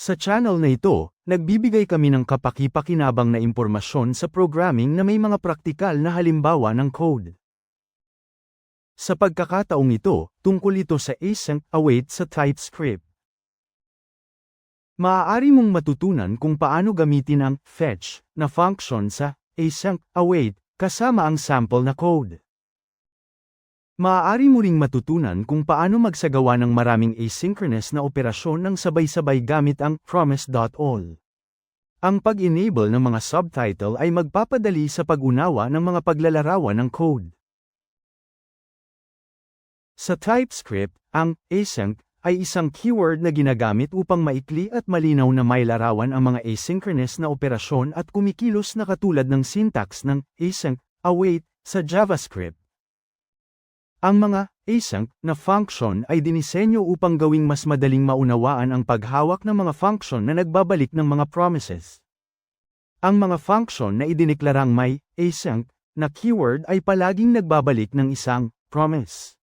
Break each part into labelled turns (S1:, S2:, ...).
S1: Sa channel na ito, nagbibigay kami ng kapaki-pakinabang na impormasyon sa programming na may mga praktikal na halimbawa ng code. Sa pagkakataong ito, tungkol ito sa async await sa TypeScript. Maaari mong matutunan kung paano gamitin ang fetch na function sa async await kasama ang sample na code. Maaari mo ring matutunan kung paano magsagawa ng maraming asynchronous na operasyon ng sabay-sabay gamit ang promise.all. Ang pag-enable ng mga subtitle ay magpapadali sa pag-unawa ng mga paglalarawan ng code. Sa TypeScript, ang async ay isang keyword na ginagamit upang maikli at malinaw na mailarawan ang mga asynchronous na operasyon at kumikilos na katulad ng syntax ng async await sa JavaScript. Ang mga async na function ay dinisenyo upang gawing mas madaling maunawaan ang paghawak ng mga function na nagbabalik ng mga promises. Ang mga function na idineklarang may async na keyword ay palaging nagbabalik ng isang promise.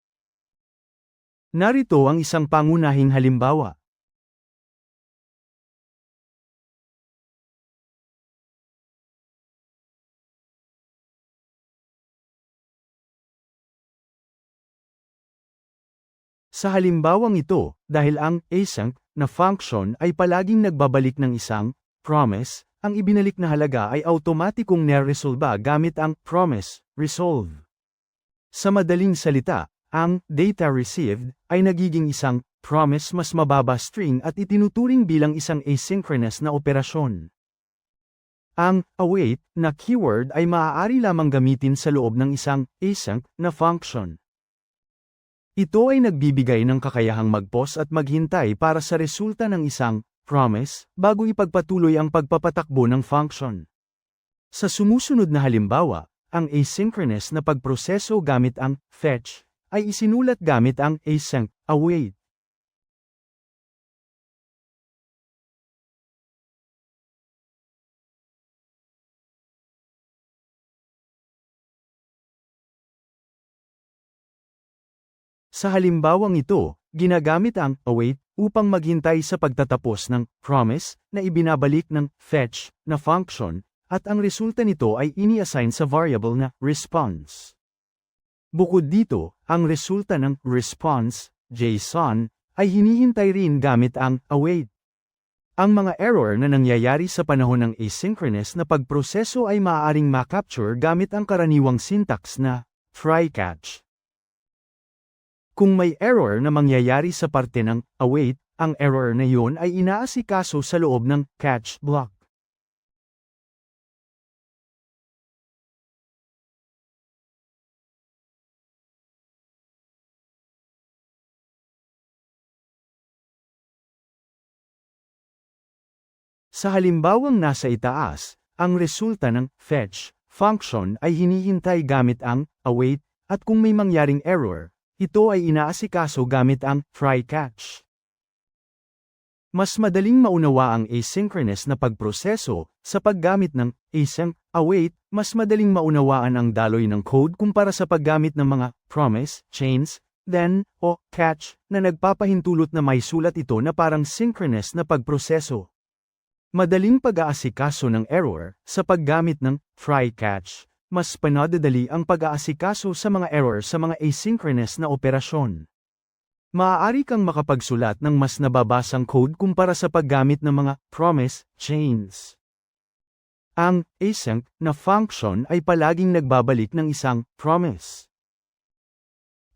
S1: Narito ang isang pangunahing halimbawa. Sa halimbawang ito, dahil ang async na function ay palaging nagbabalik ng isang promise, ang ibinalik na halaga ay automatikong neresolba gamit ang promise resolve. Sa madaling salita, ang data received ay nagiging isang promise mas mababa string at itinuturing bilang isang asynchronous na operasyon. Ang await na keyword ay maaari lamang gamitin sa loob ng isang async na function. Ito ay nagbibigay ng kakayahang mag-pause at maghintay para sa resulta ng isang promise bago ipagpatuloy ang pagpapatakbo ng function. Sa sumusunod na halimbawa, ang asynchronous na pagproseso gamit ang fetch ay isinulat gamit ang async await. Sa halimbawang ito, ginagamit ang await upang maghintay sa pagtatapos ng promise na ibinabalik ng fetch na function at ang resulta nito ay ini-assign sa variable na response. Bukod dito, ang resulta ng response, JSON, ay hinihintay rin gamit ang await. Ang mga error na nangyayari sa panahon ng asynchronous na pagproseso ay maaaring makapture gamit ang karaniwang syntax na try-catch. Kung may error na mangyayari sa parte ng await, ang error na iyon ay inaasikaso sa loob ng catch block. Sa halimbawang nasa itaas, ang resulta ng fetch function ay hinihintay gamit ang await at kung may mangyaring error, ito ay inaasikaso gamit ang try catch. Mas madaling maunawa ang asynchronous na pagproseso sa paggamit ng async await, mas madaling maunawaan ang daloy ng code kumpara sa paggamit ng mga promise, chains, then, o catch na nagpapahintulot na may sulat ito na parang synchronous na pagproseso. Madaling pag-aasikaso ng error sa paggamit ng try catch, mas panadadali ang pag-aasikaso sa mga error sa mga asynchronous na operasyon. Maaari kang makapagsulat ng mas nababasang code kumpara sa paggamit ng mga promise chains. Ang async na function ay palaging nagbabalik ng isang promise.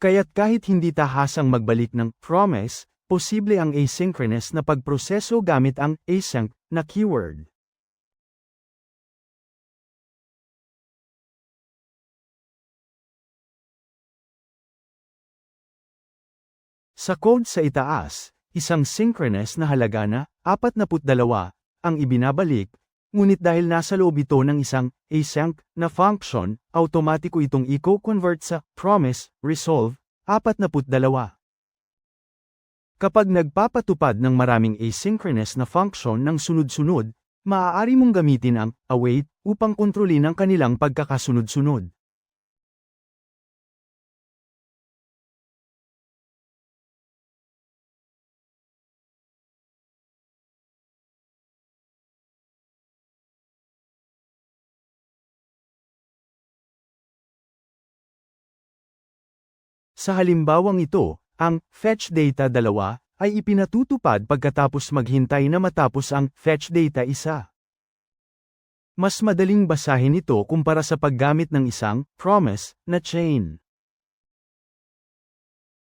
S1: Kaya't kahit hindi tahasang magbalik ng promise, posible ang asynchronous na pagproseso gamit ang async na keyword. Sa code sa itaas, isang synchronous na halaga na 42 ang ibinabalik, ngunit dahil nasa loob ito ng isang async na function, automatiko itong i-convert sa promise resolve 42. Kapag nagpapatupad ng maraming asynchronous na function ng sunod-sunod, maaari mong gamitin ang await upang kontrolin ang kanilang pagkakasunod-sunod. Sa halimbawang ito, ang fetch data 2 ay ipinatutupad pagkatapos maghintay na matapos ang fetch data 1. Mas madaling basahin ito kumpara sa paggamit ng isang promise na chain.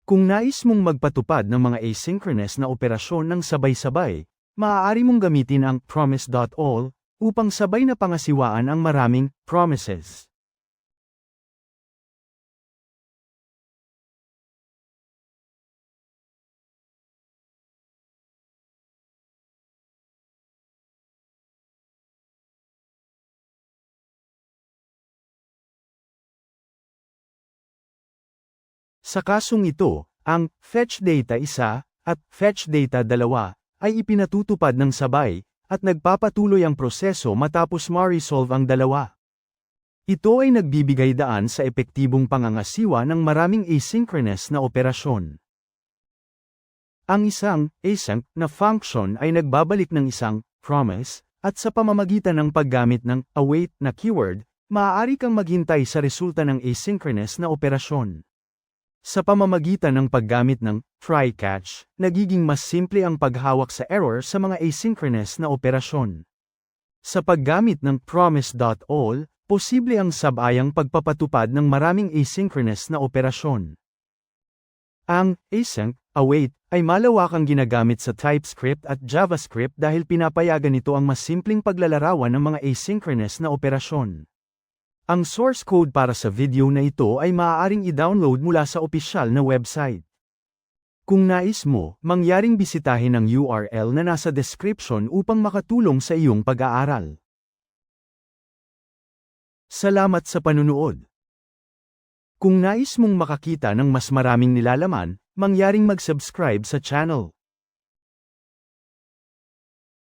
S1: Kung nais mong magpatupad ng mga asynchronous na operasyon ng sabay-sabay, maaari mong gamitin ang promise.all upang sabay na pangasiwaan ang maraming promises. Sa kasong ito, ang fetch data 1 at fetch data 2 ay ipinatutupad ng sabay at nagpapatuloy ang proseso matapos ma-resolve ang dalawa. Ito ay nagbibigay daan sa epektibong pangangasiwa ng maraming asynchronous na operasyon. Ang isang async na function ay nagbabalik ng isang promise at sa pamamagitan ng paggamit ng await na keyword, maaari kang maghintay sa resulta ng asynchronous na operasyon. Sa pamamagitan ng paggamit ng try catch, nagiging mas simple ang paghawak sa error sa mga asynchronous na operasyon. Sa paggamit ng promise.all, posible ang sabayang pagpapatupad ng maraming asynchronous na operasyon. Ang async, await, ay malawakang ginagamit sa TypeScript at JavaScript dahil pinapayagan nito ang mas simpleng paglalarawan ng mga asynchronous na operasyon. Ang source code para sa video na ito ay maaaring i-download mula sa opisyal na website. Kung nais mo, mangyaring bisitahin ang URL na nasa description upang makatulong sa iyong pag-aaral. Salamat sa panunood. Kung nais mong makakita ng mas maraming nilalaman, mangyaring mag-subscribe sa channel.